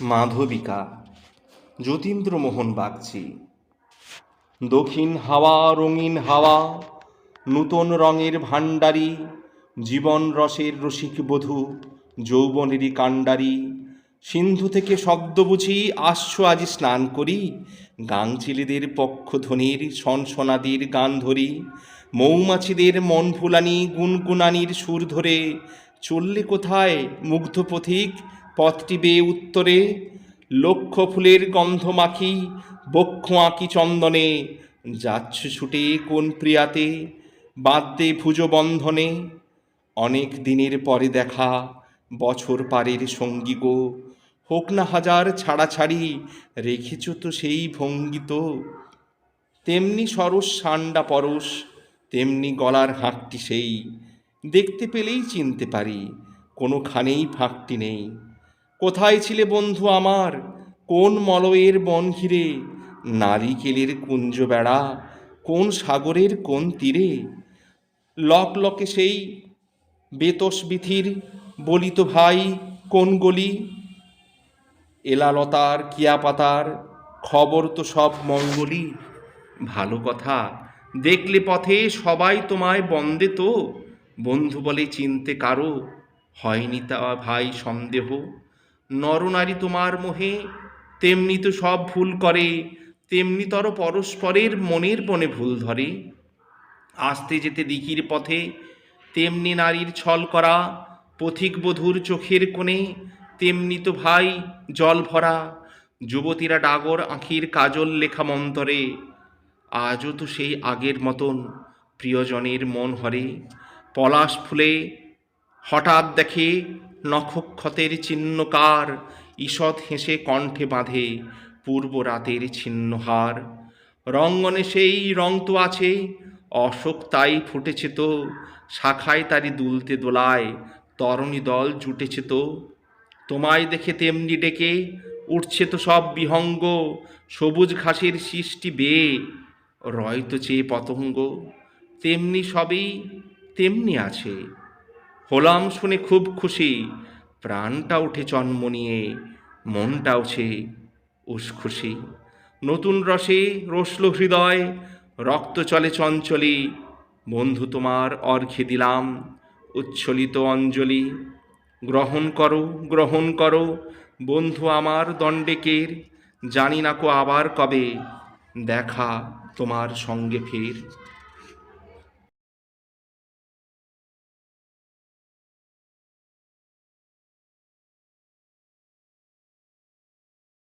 মাধবিকা, যতীন্দ্রমোহন বাগচি। দক্ষিণ হাওয়া, রঙিন হাওয়া, নূতন রঙের ভাণ্ডারী, জীবন রসের রসিক বধূ, যৌবনেরই কাণ্ডারি। সিন্ধু থেকে শব্দ বুঝি আশ্ব আজি স্নান করি, গাংচিলিদের পক্ষধ্বনির সনসনাদির গান ধরি। মৌমাছিদের মন ফুলানি, গুনগুনানির সুর ধরে, চললে কোথায় মুগ্ধ পথিক পথটি বেয়ে উত্তরে লক্ষ ফুলের গন্ধ মাখি, বক্ষ আঁকি চন্দনে, যাচ্ছ ছুটে কোন প্রিয়াতে বাদ্যে ভুজ বন্ধনে। অনেক দিনের পরে দেখা, বছর পারের সঙ্গী গো। হোক না হাজার ছাড়াছাড়ি, রেখেছ তো সেই ভঙ্গিত তেমনি সরস সান্ডা পরশ, তেমনি গলার হাঁকটি সেই। দেখতে পেলেই চিনতে পারি, কোনোখানেই ফাঁকটি নেই। কোথায় ছিলে বন্ধু আমার? কোন মলয়ের বন ঘিরে? নারিকেলের কুঞ্জ বেড়া? কোন সাগরের কোন তীরে? লক লকে সেই বেতস বিথির বলিত ভাই কোন গলি? এলালতার কিয়াপাতার খবর তো সব মঙ্গলই ভালো কথা, দেখলে পথে সবাই তোমায় বন্দে তো। বন্ধু বলে চিনতে কারও? হয়নি তা ভাই সন্দেহ? নরনারী তোমার মোহে, তেমনি তো সব ভুল করে, তেমনি তর পরস্পরের মনের বনে ভুল ধরে। আসতে যেতে দিকির পথে, তেমনি নারীর ছল করা, পথিক বধূর চোখের কোণে, তেমনি তো ভাই জল ভরা, যুবতীরা ডাগর আঁখির কাজল লেখা মন্তরে। আজও তো সেই আগের মতন প্রিয়জনের মন হরে, পলাশ ফুলে হঠাৎ দেখে নখক্ষতের চিহ্নকার ঈষৎ হেসে কণ্ঠে বাঁধে পূর্ব রাতের ছিন্নহার। রঙ্গনে সেই রং তো আছে, অশোক তাই ফুটেছে তো, শাখায় তারি দুলতে দোলায়, তরণী দল জুটেছে তো। তোমায় দেখে তেমনি ডেকে উঠছে তো সব বিহঙ্গ, সবুজ ঘাসের সৃষ্টি বেয়ে রয় তো চেয়ে পতঙ্গ। তেমনি সবই তেমনি আছে হলাম শুনে খুব খুশি। প্রাণটা উঠে জন্ম নিয়ে মনটা উঠে উসখুশি নতুন রসে রসল হৃদয়, রক্ত চলে চঞ্চলি। বন্ধু তোমার অর্ঘ্যে দিলাম, উচ্ছলিত অঞ্জলি। গ্রহণ করো গ্রহণ করো, বন্ধু আমার দণ্ডেকের। জানি না কো আবার কবে, দেখা তোমার সঙ্গে ফের।